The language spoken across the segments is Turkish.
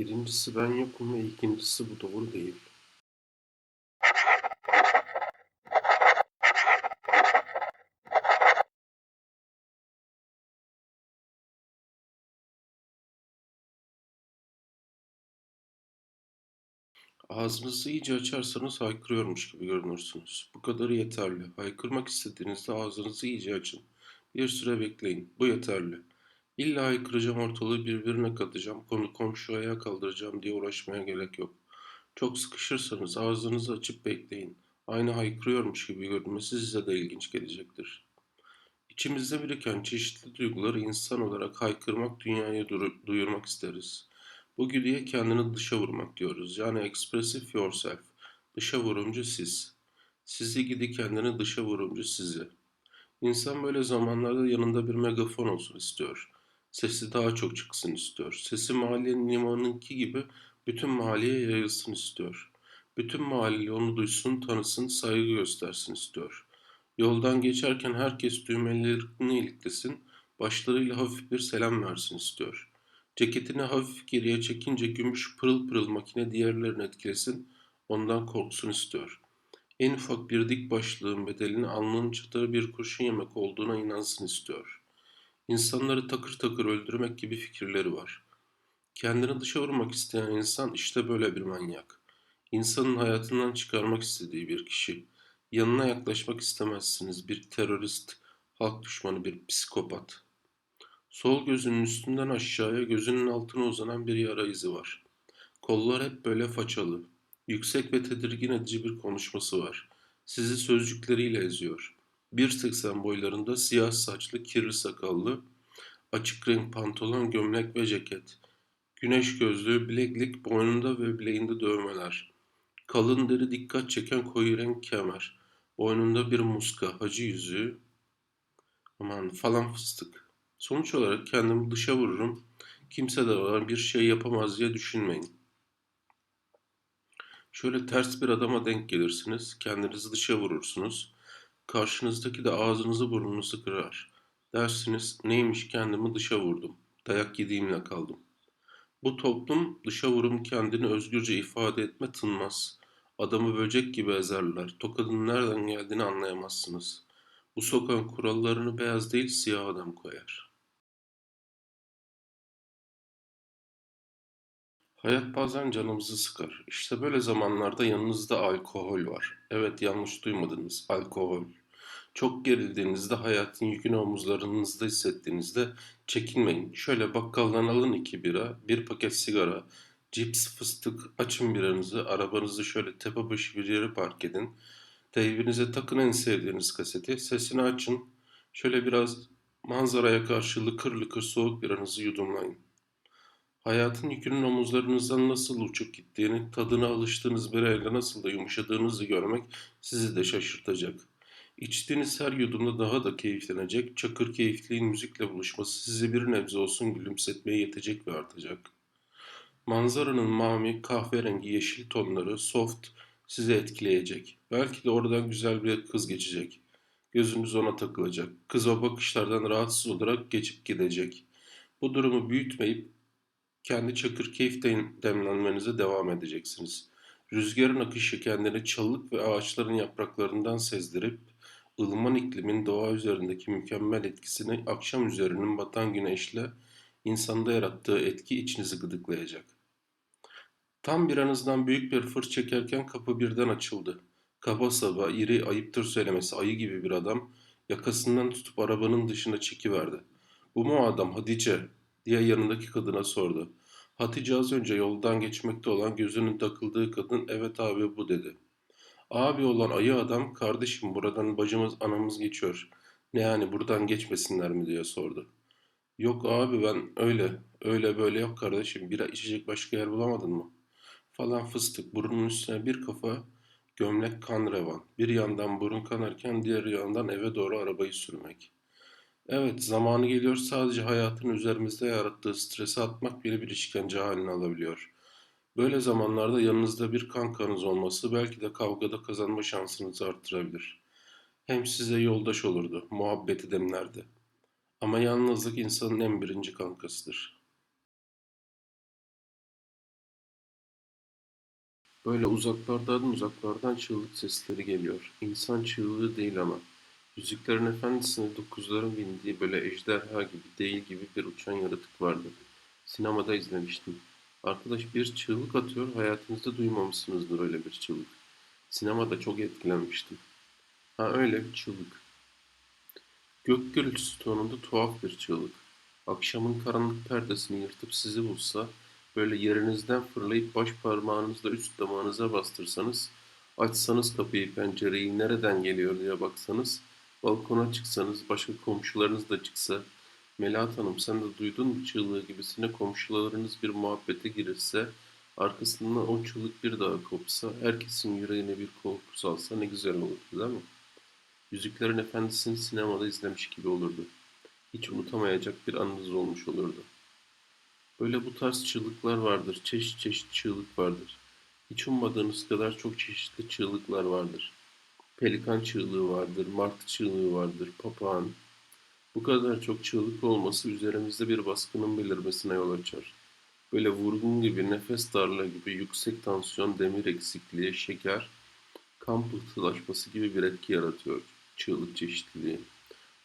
Birincisi ben yokum ve ikincisi bu doğru değil. Ağzınızı iyice açarsanız haykırıyormuş gibi görünürsünüz. Bu kadarı yeterli. Haykırmak istediğinizde ağzınızı iyice açın. Bir süre bekleyin. Bu yeterli. İlla haykıracağım ortalığı birbirine katacağım, konu komşu kaldıracağım diye uğraşmaya gerek yok. Çok sıkışırsanız ağzınızı açıp bekleyin. Aynı haykırıyormuş gibi görünmesi size de ilginç gelecektir. İçimizde biriken çeşitli duyguları insan olarak haykırmak, dünyaya duyurmak isteriz. Bu güdüye kendini dışa vurmak diyoruz. Yani expressive yourself. Dışa vurumcu siz. Sizi gidi kendini dışa vurumcu sizi. İnsan böyle zamanlarda yanında bir megafon olsun istiyor. Sesi daha çok çıksın istiyor. Sesi mahallenin limanınki gibi bütün mahalleye yayılsın istiyor. Bütün mahalle onu duysun, tanısın, saygı göstersin istiyor. Yoldan geçerken herkes düğmelerini iliklesin, başlarıyla hafif bir selam versin istiyor. Ceketini hafif geriye çekince gümüş pırıl pırıl makine diğerlerini etkilesin, ondan korksun istiyor. En ufak bir dik başlığın bedelini alnının çıtırı bir kurşun yemek olduğuna inansın istiyor. İnsanları takır takır öldürmek gibi fikirleri var. Kendini dışa vurmak isteyen insan işte böyle bir manyak. İnsanın hayatından çıkarmak istediği bir kişi. Yanına yaklaşmak istemezsiniz bir terörist, halk düşmanı bir psikopat. Sol gözünün üstünden aşağıya gözünün altına uzanan bir yara izi var. Kollar hep böyle façalı. Yüksek ve tedirgin edici bir konuşması var. Sizi sözcükleriyle eziyor. 1.80 boylarında siyah saçlı, kirli sakallı, açık renk pantolon, gömlek ve ceket. Güneş gözlüğü, bileklik, boynunda ve bileğinde dövmeler. Kalın deri dikkat çeken koyu renk kemer. Boynunda bir muska, hacı yüzüğü. Aman falan fıstık. Sonuç olarak kendimi dışa vururum. Kimse de bana bir şey yapamaz diye düşünmeyin. Şöyle ters bir adama denk gelirsiniz, kendinizi dışa vurursunuz. Karşınızdaki de ağzınızı burnunuzu kırar. Dersiniz neymiş kendimi dışa vurdum. Dayak yediğimle kaldım. Bu toplum dışa vurum kendini özgürce ifade etme tınmaz. Adamı böcek gibi ezerler. Tokadın nereden geldiğini anlayamazsınız. Bu sokağın kurallarını beyaz değil siyah adam koyar. Hayat bazen canımızı sıkar. İşte böyle zamanlarda yanınızda alkol var. Evet yanlış duymadınız. Alkol. Çok gerildiğinizde, hayatın yükünü omuzlarınızda hissettiğinizde çekinmeyin. Şöyle bakkaldan alın iki bira, bir paket sigara, cips, fıstık, açın biranızı, arabanızı şöyle tepe başı bir yere park edin. Teybinize takın en sevdiğiniz kaseti, sesini açın. Şöyle biraz manzaraya karşı lıkır lıkır soğuk biranızı yudumlayın. Hayatın yükünün omuzlarınızdan nasıl uçup gittiğini, tadına alıştığınız bir elde nasıl da yumuşadığınızı görmek sizi de şaşırtacak. İçtiğiniz her yudumda daha da keyiflenecek, çakır keyifliğin müzikle buluşması sizi bir nebze olsun gülümsetmeye yetecek ve artacak. Manzaranın mavi, kahverengi, yeşil tonları, soft, sizi etkileyecek. Belki de oradan güzel bir kız geçecek. Gözünüz ona takılacak. Kız o bakışlardan rahatsız olarak geçip gidecek. Bu durumu büyütmeyip kendi çakır keyif demlenmenize devam edeceksiniz. Rüzgarın akışı kendini çalılık ve ağaçların yapraklarından sezdirip ılıman iklimin doğa üzerindeki mükemmel etkisini akşam üzerinin batan güneşle insanda yarattığı etki içinizi gıdıklayacak. Tam bir anızdan büyük bir fır çekerken kapı birden açıldı. Kaba saba, iri, ayıptır söylemesi ayı gibi bir adam yakasından tutup arabanın dışına çekiverdi. Bu mu adam Hatice diye yanındaki kadına sordu. Hatice az önce yoldan geçmekte olan gözünün takıldığı kadın evet abi bu dedi. Abi olan ayı adam kardeşim buradan bacımız anamız geçiyor. Ne yani buradan geçmesinler mi diye sordu. Yok abi ben öyle öyle böyle yok kardeşim bira içecek başka yer bulamadın mı? Falan fıstık burnunun üstüne bir kafa gömlek kan revan. Bir yandan burun kanarken diğer yandan eve doğru arabayı sürmek. Evet, zamanı geliyor sadece hayatın üzerimizde yarattığı stresi atmak bile bir işkence haline alabiliyor. Böyle zamanlarda yanınızda bir kankanız olması belki de kavgada kazanma şansınızı arttırabilir. Hem size yoldaş olurdu, muhabbeti demlerdi. Ama yalnızlık insanın en birinci kankasıdır. Böyle uzaklardan uzaklardan çığlık sesleri geliyor. İnsan çığlığı değil ama. Yüzüklerin Efendisi'nde dokuzların bindiği böyle ejderha gibi değil gibi bir uçan yaratık vardı. Sinemada izlemiştim. Arkadaş bir çığlık atıyor, hayatınızda duymamışsınızdır öyle bir çığlık. Sinemada çok etkilenmiştim. Ha öyle bir çığlık. Gök gürültüsü tonunda tuhaf bir çığlık. Akşamın karanlık perdesini yırtıp sizi bulsa, böyle yerinizden fırlayıp baş parmağınızla üst damağınıza bastırsanız, açsanız kapıyı pencereyi nereden geliyor diye baksanız, balkona çıksanız, başka komşularınız da çıksa, Melahat Hanım sen de duydun mu çığlığı gibisine komşularınız bir muhabbete girirse, arkasından o çığlık bir daha kopsa, herkesin yüreğine bir korku salsa ne güzel olurdu değil mi? Yüzüklerin Efendisi'ni sinemada izlemiş gibi olurdu. Hiç unutamayacak bir anınız olmuş olurdu. Böyle bu tarz çığlıklar vardır, çeşit çeşit çığlık vardır. Hiç ummadığınız kadar çok çeşitli çığlıklar vardır. Pelikan çığlığı vardır, martı çığlığı vardır, papağan. Bu kadar çok çığlık olması üzerimizde bir baskının belirmesine yol açar. Böyle vurgun gibi, nefes darlığı gibi, yüksek tansiyon, demir eksikliği, şeker, kan pıhtılaşması gibi bir etki yaratıyor çığlık çeşitliliği.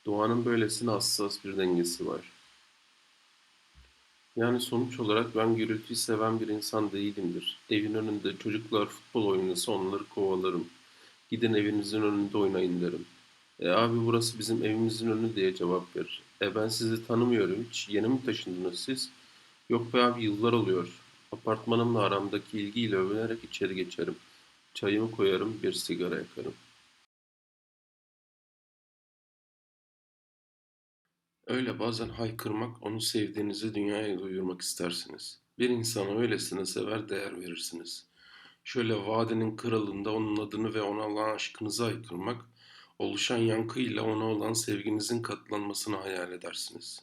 Doğanın böylesine hassas bir dengesi var. Yani sonuç olarak ben gürültüyü seven bir insan değilimdir. Evin önünde çocuklar futbol oynasa onları kovalarım. Gidin evinizin önünde oynayın derim. E abi burası bizim evimizin önü diye cevap verir. E ben sizi tanımıyorum hiç. Yeni mi taşındınız siz? Yok be abi yıllar oluyor. Apartmanımla aramdaki ilgiyle övünerek içeri geçerim. Çayımı koyarım, bir sigara yakarım. Öyle bazen haykırmak, onu sevdiğinizi dünyaya duyurmak istersiniz. Bir insanı öylesine sever, değer verirsiniz. Şöyle vadenin kralında onun adını ve ona olan aşkınızı haykırmak, oluşan yankıyla ona olan sevginizin katlanmasını hayal edersiniz.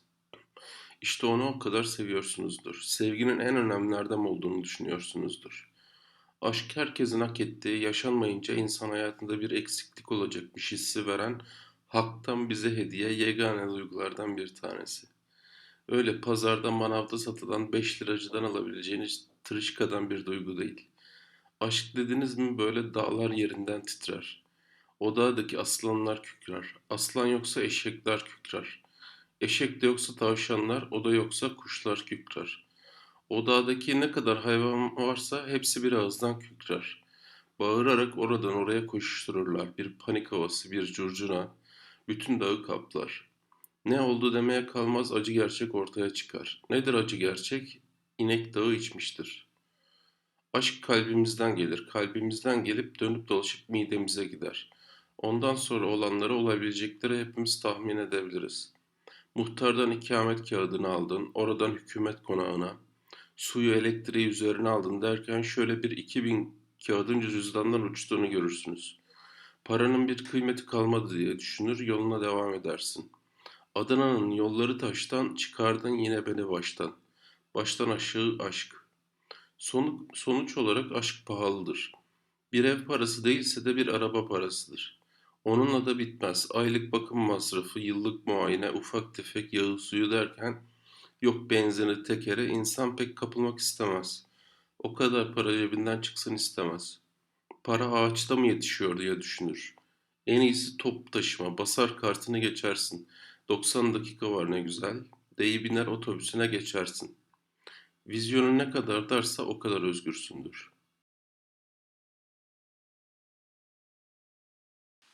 İşte onu o kadar seviyorsunuzdur. Sevginin en önemli erdem olduğunu düşünüyorsunuzdur. Aşk herkesin hak ettiği, yaşanmayınca insan hayatında bir eksiklik olacakmış hissi veren, haktan bize hediye yegane duygulardan bir tanesi. Öyle pazarda manavda satılan 5 liracıdan alabileceğiniz tırışkadan bir duygu değil. Aşk dediniz mi böyle dağlar yerinden titrer. O dağdaki aslanlar kükrer. Aslan yoksa eşekler kükrer. Eşek de yoksa tavşanlar, o da yoksa kuşlar kükrer. O dağdaki ne kadar hayvan varsa hepsi bir ağızdan kükrer. Bağırarak oradan oraya koşuştururlar. Bir panik havası, bir curcuna. Bütün dağı kaplar. Ne oldu demeye kalmaz acı gerçek ortaya çıkar. Nedir acı gerçek? İnek dağı içmiştir. Aşk kalbimizden gelir. Kalbimizden gelip dönüp dolaşıp midemize gider. Ondan sonra olanları olabilecekleri hepimiz tahmin edebiliriz. Muhtardan ikamet kağıdını aldın, oradan hükümet konağına, suyu elektriği üzerine aldın derken şöyle bir 2000 kağıdın cüzdandan uçtuğunu görürsünüz. Paranın bir kıymeti kalmadı diye düşünür, yoluna devam edersin. Adana'nın yolları taştan, çıkardın yine beni baştan. Baştan aşağı aşk. Sonu, sonuç olarak aşk pahalıdır. Bir ev parası değilse de bir araba parasıdır. Onunla da bitmez. Aylık bakım masrafı, yıllık muayene, ufak tefek yağı suyu derken yok benzini tekere insan pek kapılmak istemez. O kadar para cebinden çıksın istemez. Para ağaçta mı yetişiyor diye düşünür. En iyisi top taşıma. Basar kartını geçersin. 90 dakika var ne güzel. Deyi biner otobüsüne geçersin. Vizyonun ne kadar darsa o kadar özgürsündür.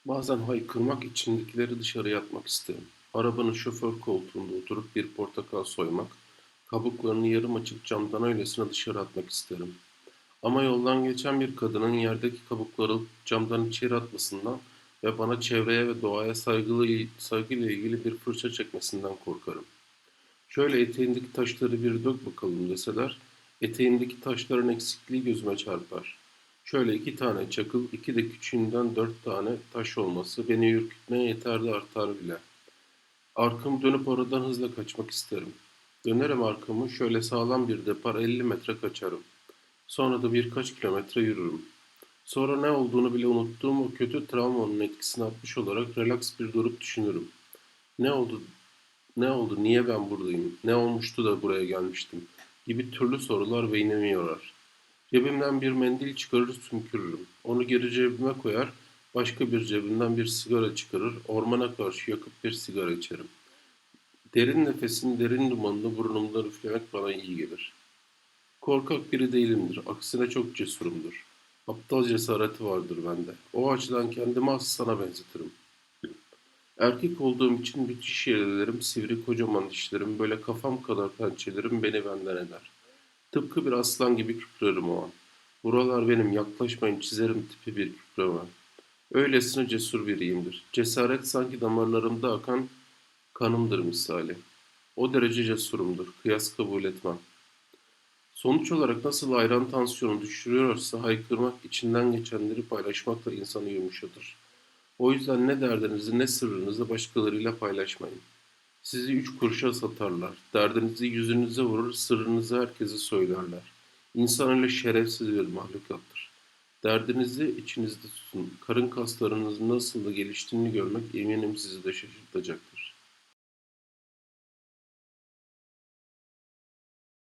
Bazen haykırmak içindekileri dışarıya atmak isterim. Arabanın şoför koltuğunda oturup bir portakal soymak, kabuklarını yarım açık camdan öylesine dışarı atmak isterim. Ama yoldan geçen bir kadının yerdeki kabukları camdan içeri atmasından ve bana çevreye ve doğaya saygılı, saygıyla ilgili bir fırça çekmesinden korkarım. Şöyle eteğindeki taşları bir dök bakalım deseler, eteğindeki taşların eksikliği gözüme çarpar. Şöyle iki tane çakıl, iki de küçüğünden dört tane taş olması beni ürkütmeye yeter de artar bile. Arkamı dönüp oradan hızla kaçmak isterim. Dönerim arkamı, şöyle sağlam bir depar 50 metre kaçarım. Sonra da birkaç kilometre yürürüm. Sonra ne olduğunu bile unuttuğum o kötü travmanın etkisini atmış olarak relax bir durup düşünürüm. Ne oldu? Ne oldu? Niye ben buradayım? Ne olmuştu da buraya gelmiştim? Gibi türlü sorular beynimi yorar. Cebimden bir mendil çıkarır sümkürürüm. Onu geri cebime koyar, başka bir cebimden bir sigara çıkarır, ormana karşı yakıp bir sigara içerim. Derin nefesin derin dumanını burnumdan üflemek bana iyi gelir. Korkak biri değilimdir, aksine çok cesurumdur. Aptal cesareti vardır bende. O açıdan kendimi aslana benzetirim. Erkek olduğum için müthiş yerlerim, sivri kocaman dişlerim, böyle kafam kadar pençelerim beni benden eder. Tıpkı bir aslan gibi kükrerim o an. Buralar benim, yaklaşmayın çizerim tipi bir kükremem. Öylesine cesur biriyimdir. Cesaret sanki damarlarımda akan kanımdır misali. O derece cesurumdur, kıyas kabul etmem. Sonuç olarak nasıl ayran tansiyonu düşürüyorsa haykırmak, içinden geçenleri paylaşmakla insanı yumuşatır. O yüzden ne derdinizi ne sırrınızı başkalarıyla paylaşmayın. Sizi üç kuruşa satarlar. Derdinizi yüzünüze vurur, sırrınızı herkese söylerler. İnsan öyle şerefsiz bir mahlukattır. Derdinizi içinizde tutun. Karın kaslarınızın nasıl da geliştiğini görmek eminim sizi de şaşırtacaktır.